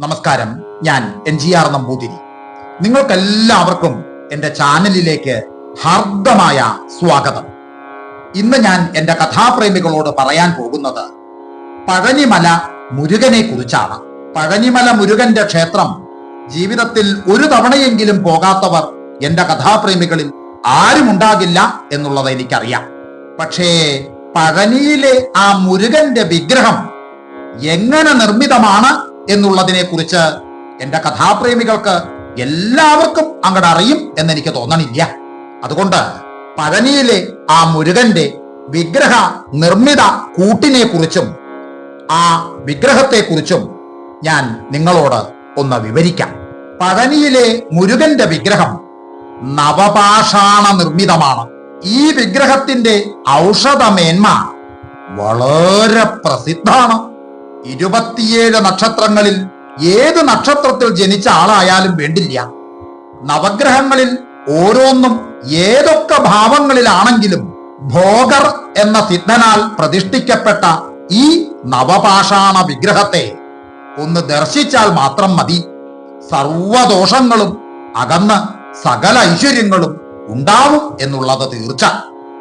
നമസ്കാരം. ഞാൻ N G R Namboothiri. നിങ്ങൾക്കെല്ലാവർക്കും എന്റെ ചാനലിലേക്ക് ഹാർദമായ സ്വാഗതം. ഇന്ന് ഞാൻ എന്റെ കഥാപ്രേമികളോട് പറയാൻ പോകുന്നത് പഴനിമല മുരുകനെ കുറിച്ചാണ്. പഴനിമല മുരുകന്റെ ക്ഷേത്രം ജീവിതത്തിൽ ഒരു തവണയെങ്കിലും പോകാത്തവർ എന്റെ കഥാപ്രേമികളിൽ ആരുമുണ്ടാകില്ല എന്നുള്ളത് എനിക്കറിയാം. പക്ഷേ പഴനിയിലെ ആ മുരുകന്റെ വിഗ്രഹം എങ്ങനെ നിർമ്മിതമാണ് എന്നുള്ളതിനെ കുറിച്ച് എന്റെ കഥാപ്രേമികൾക്ക് എല്ലാവർക്കും അങ്ങോട്ട് അറിയും എന്നെനിക്ക് തോന്നണില്ല. അതുകൊണ്ട് പഴനിയിലെ ആ മുരുകന്റെ വിഗ്രഹ നിർമ്മിത കൂട്ടിനെ കുറിച്ചും ആ വിഗ്രഹത്തെ കുറിച്ചും ഞാൻ നിങ്ങളോട് ഒന്ന് വിവരിക്കാം. പഴനിയിലെ മുരുകന്റെ വിഗ്രഹം നവപാഷാണ നിർമ്മിതമാണ്. ഈ വിഗ്രഹത്തിന്റെ ഔഷധമേന്മ വളരെ പ്രസിദ്ധാണ് ഇരുപത്തിയേഴ് നക്ഷത്രങ്ങളിൽ ഏത് നക്ഷത്രത്തിൽ ജനിച്ച ആളായാലും വേണ്ടില്ല. നവഗ്രഹങ്ങളിൽ ഓരോന്നും ഏതൊക്കെ ഭാവങ്ങളിലാണെങ്കിലും ഭോഗർ എന്ന സിദ്ധനാൽ പ്രതിഷ്ഠിക്കപ്പെട്ട ഈ നവപാഷാണ വിഗ്രഹത്തെ ഒന്ന് ദർശിച്ചാൽ മാത്രം മതി. സർവദോഷങ്ങളും അകന്ന് സകല ഐശ്വര്യങ്ങളും ഉണ്ടാവും എന്നുള്ളത് തീർച്ച.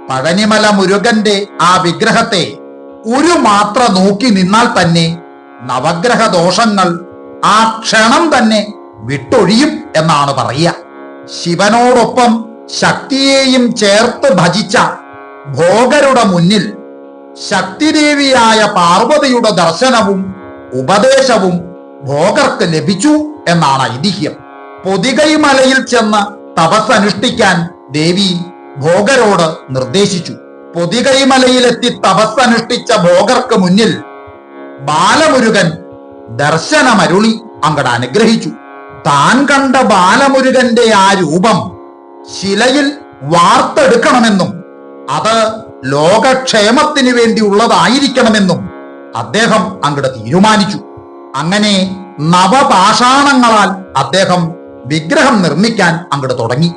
പഴനിമല മുരുകന്റെ ആ വിഗ്രഹത്തെ ഒരു മാത്ര നോക്കി നിന്നാൽ തന്നെ നവഗ്രഹ ദോഷങ്ങൾ ആ ക്ഷണം തന്നെ വിട്ടൊഴിയും എന്നാണ് പറയുക. ശിവനോടൊപ്പം ശക്തിയെയും ചേർത്ത് ഭജിച്ച ഭോഗരുടെ മുന്നിൽ ശക്തിദേവിയായ പാർവതിയുടെ ദർശനവും ഉപദേശവും ഭോഗർക്ക് ലഭിച്ചു എന്നാണ് ഐതിഹ്യം. പൊതികൈ മലയിൽ ചെന്ന് തപസ്സനുഷ്ഠിക്കാൻ ദേവി ഭോഗരോട് നിർദ്ദേശിച്ചു. പൊതികൈ മലയിലെത്തി തപസ്സനുഷ്ഠിച്ച ഭോഗർക്ക് മുന്നിൽ ബാലമുരുകൻ ദർശനമരുളി അങ്ങട് അനുഗ്രഹിച്ചു. താൻ കണ്ട ബാലമുരുകന്റെ ആ രൂപം ശിലയിൽ വാർത്തെടുക്കണമെന്നും അത് ലോകക്ഷേമത്തിന് വേണ്ടിയുള്ളതായിരിക്കണമെന്നും അദ്ദേഹം അങ്ങട് തീരുമാനിച്ചു. അങ്ങനെ നവപാഷാണങ്ങളാൽ അദ്ദേഹം വിഗ്രഹം നിർമ്മിക്കാൻ അങ്ങട് തുടങ്ങി.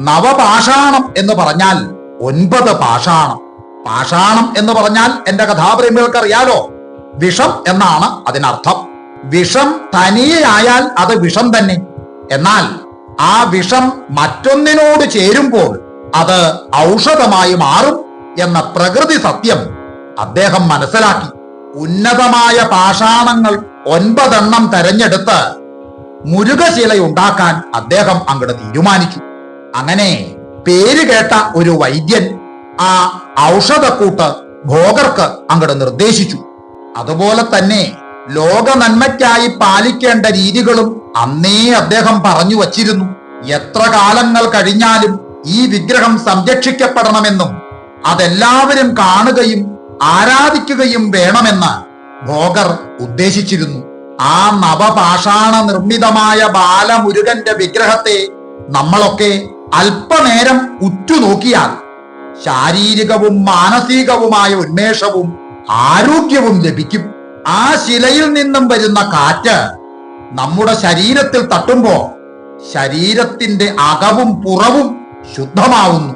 നവപാഷാണം എന്ന് പറഞ്ഞാൽ ഒൻപത് പാഷാണം. പാഷാണം എന്ന് പറഞ്ഞാൽ എന്റെ കഥാപ്രേമികൾക്ക് അറിയാലോ വിഷം എന്നാണ് അതിനർത്ഥം. വിഷം തനിയായാൽ അത് വിഷം തന്നെ. എന്നാൽ ആ വിഷം മറ്റൊന്നിനോട് ചേരുമ്പോൾ അത് ഔഷധമായി മാറും എന്ന പ്രകൃതി സത്യം അദ്ദേഹം മനസ്സിലാക്കി. ഉന്നതമായ പാഷാണങ്ങൾ ഒൻപതെണ്ണം തെരഞ്ഞെടുത്ത് മുരുകശിലയുണ്ടാക്കാൻ അദ്ദേഹം അങ്ങോട്ട് തീരുമാനിച്ചു അങ്ങനെ പേര് കേട്ട ഒരു വൈദ്യൻ ആ ഔഷധക്കൂട്ട് ഭോഗർക്ക് അങ്ങോട്ട് നിർദ്ദേശിച്ചു. അതുപോലെ തന്നെ ലോക നന്മയ്ക്കായി പാലിക്കേണ്ട രീതികളും അന്നേ അദ്ദേഹം പറഞ്ഞു വച്ചിരുന്നു. എത്ര കാലങ്ങൾ കഴിഞ്ഞാലും ഈ വിഗ്രഹം സംരക്ഷിക്കപ്പെടണമെന്നും അതെല്ലാവരും കാണുകയും ആരാധിക്കുകയും വേണമെന്ന് ഭോഗർ ഉദ്ദേശിച്ചിരുന്നു. ആ നവപാഷാണ നിർമ്മിതമായ ബാലമുരുകന്റെ വിഗ്രഹത്തെ നമ്മളൊക്കെ അല്പനേരം ഉറ്റുനോക്കിയാൽ ശാരീരികവും മാനസികവുമായ ഉന്മേഷവും ആരോഗ്യവും ലഭിക്കും. ആ ശിലയിൽ നിന്നും വരുന്ന കാറ്റ് നമ്മുടെ ശരീരത്തിൽ തട്ടുമ്പോ ശരീരത്തിന്റെ അകവും പുറവും ശുദ്ധമാവുന്നു.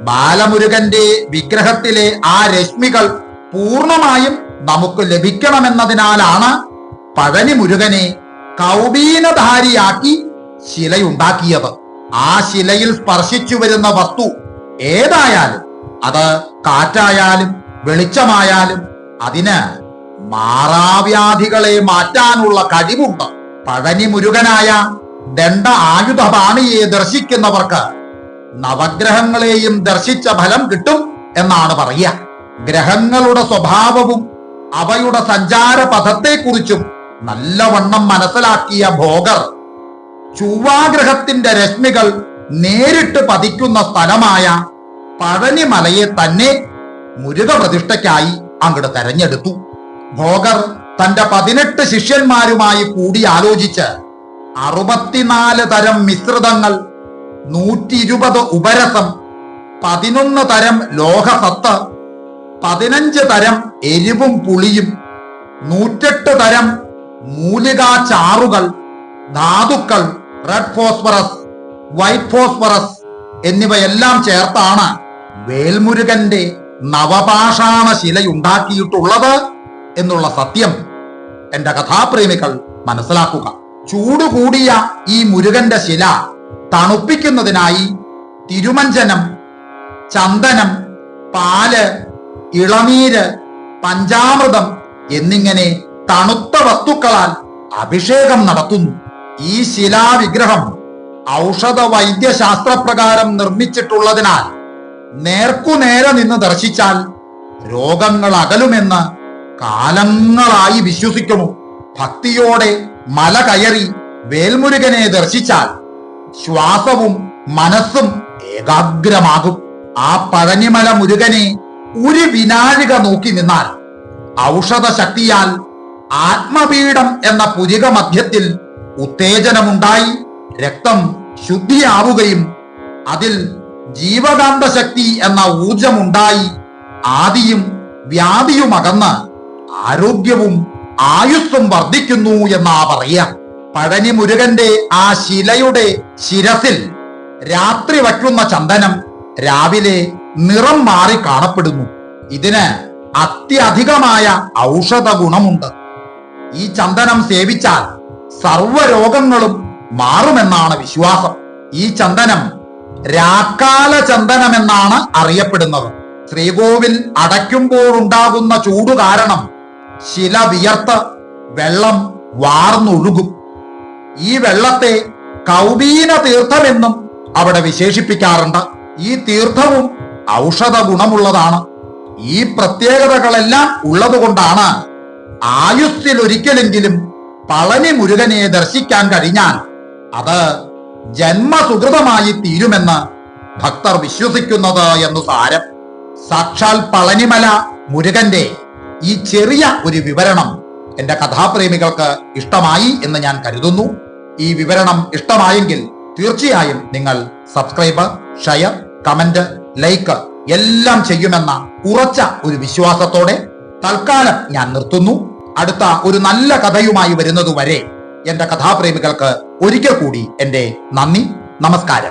ബാലമുരുകന്റെ വിഗ്രഹത്തിലെ ആ രശ്മികൾ പൂർണമായും നമുക്ക് ലഭിക്കണമെന്നതിനാലാണ് പഴനി മുരുകനെ കൗബീനധാരിയാക്കി ശിലയുണ്ടാക്കിയത്. ആ ശിലയിൽ സ്പർശിച്ചു വരുന്ന വസ്തു ഏതായാലും അത് കാറ്റായാലും വെളിച്ചമായാലും അതിന് മാറാവ്യാധികളെ മാറ്റാനുള്ള കഴിവുണ്ട്. പഴനി മുരുകനായ ദണ്ഡ ആയുധപാണിയെ ദർശിക്കുന്നവർക്ക് നവഗ്രഹങ്ങളെയും ദർശിച്ച ഫലം കിട്ടും എന്നാണ് പറയുക. ഗ്രഹങ്ങളുടെ സ്വഭാവവും അവയുടെ സഞ്ചാര പഥത്തെക്കുറിച്ചും നല്ലവണ്ണം മനസ്സിലാക്കിയ ഭോഗർ ചൊവ്വാഗ്രഹത്തിന്റെ രശ്മികൾ നേരിട്ട് പതിക്കുന്ന സ്ഥലമായ പഴനിമലയെ തന്നെ മുരുക പ്രതിഷ്ഠയ്ക്കായി അങ്ങോട്ട് തെരഞ്ഞെടുത്തു. ഭോഗർ തന്റെ പതിനെട്ട് ശിഷ്യന്മാരുമായി കൂടി ആലോചിച്ച് അറുപത്തിനാല് തരം മിശ്രിതങ്ങൾ നൂറ്റി ഇരുപത് ഉപരസം പതിനൊന്ന് തരം ലോഹസത്ത് പതിനഞ്ച് തരം എരിവും പുളിയും നൂറ്റെട്ട് തരം മൂലികാ ചാറുകൾ ധാതുക്കൾ റെഡ് ഫോസ്ഫറസ് വൈറ്റ് ഫോസ്ഫറസ് എന്നിവയെല്ലാം ചേർത്താണ് വേൽമുരുകന്റെ നവപാഷാണ ശിലയുണ്ടാക്കിയിട്ടുള്ളത് എന്നുള്ള സത്യം. എന്റെ കഥാപ്രേമികൾ മനസ്സിലാക്കുക. ചൂടുകൂടിയ ഈ മുരുകന്റെ ശില തണുപ്പിക്കുന്നതിനായി തിരുമഞ്ജനം ചന്ദനം പാൽ ഇളനീര് പഞ്ചാമൃതം എന്നിങ്ങനെ തണുത്ത വസ്തുക്കളാൽ അഭിഷേകം നടത്തുന്നു. ഈ ശിലാവിഗ്രഹം ഔഷധ വൈദ്യശാസ്ത്രപ്രകാരം നിർമ്മിച്ചിട്ടുള്ളതിനാൽ നേർക്കുനേരെ നിന്ന് ദർശിച്ചാൽ രോഗങ്ങൾ അകലുമെന്ന് കാലങ്ങളായി വിശ്വസിക്കുന്നു. ഭക്തിയോടെ മല കയറി വേൽമുരുകനെ ദർശിച്ചാൽ ശ്വാസവും മനസ്സും ഏകാഗ്രമാകും. ആ പഴനിമല മുരുകനെ ഒരു വിനാഴിക നോക്കി നിന്നാൽ ഔഷധ ശക്തിയാൽ ആത്മപീഠം എന്ന പുരിക മധ്യത്തിൽ ഉത്തേജനമുണ്ടായി രക്തം ശുദ്ധിയാവുകയും അതിൽ ജീവകാന്ത ശക്തി എന്ന ഊർജമുണ്ടായി ആദിയും വ്യാധിയുമകന്ന് ആരോഗ്യവും ആയുസ്സും വർദ്ധിക്കുന്നു എന്നാ പറയാം പഴനി മുരുകന്റെ ആ ശിലയുടെ ശിരസിൽ രാത്രി വയ്ക്കുന്ന ചന്ദനം രാവിലെ നിറം മാറി കാണപ്പെടുന്നു. ഇതിന് അത്യധികമായ ഔഷധ ഗുണമുണ്ട് ഈ ചന്ദനം സേവിച്ചാൽ സർവരോഗങ്ങളും മാറുമെന്നാണ് വിശ്വാസം. ഈ ചന്ദനം രാക്കാല ചന്ദനം എന്നാണ് അറിയപ്പെടുന്നത്. ശ്രീകോവിൽ അടയ്ക്കുമ്പോൾ ഉണ്ടാകുന്ന ചൂട് കാരണം ശില വിയർത്ത് വെള്ളം വാർന്നൊഴുകും. ഈ വെള്ളത്തെ കൗബീന തീർത്ഥമെന്നും അവിടെ വിശേഷിപ്പിക്കാറുണ്ട്. ഈ തീർത്ഥവും ഔഷധ ഗുണമുള്ളതാണ്. ഈ പ്രത്യേകതകളെല്ലാം ഉള്ളതുകൊണ്ടാണ് ആയുസ്സിൽ ഒരിക്കലെങ്കിലും പളനി മുരുകനെ ദർശിക്കാൻ കഴിഞ്ഞാൽ അത് ജന്മസുഹൃതമായി തീരുമെന്ന് ഭക്തർ വിശ്വസിക്കുന്നത് എന്ന് സാരം. സാക്ഷാൽ പളനിമല മുരുകന്റെ ഈ ചെറിയ ഒരു വിവരണം എന്റെ കഥാപ്രേമികൾക്ക് ഇഷ്ടമായി എന്ന് ഞാൻ കരുതുന്നു. ഈ വിവരണം ഇഷ്ടമായെങ്കിൽ തീർച്ചയായും നിങ്ങൾ സബ്സ്ക്രൈബ് ഷെയർ കമന്റ് ലൈക്ക് എല്ലാം ചെയ്യുമെന്ന ഉറച്ച ഒരു വിശ്വാസത്തോടെ തൽക്കാലം ഞാൻ നിർത്തുന്നു. അടുത്ത ഒരു നല്ല കഥയുമായി വരുന്നതുവരെ എന്റെ കഥാപ്രേമികൾക്ക് ഒരിക്കൽ കൂടി എന്റെ നന്ദി നമസ്കാരം.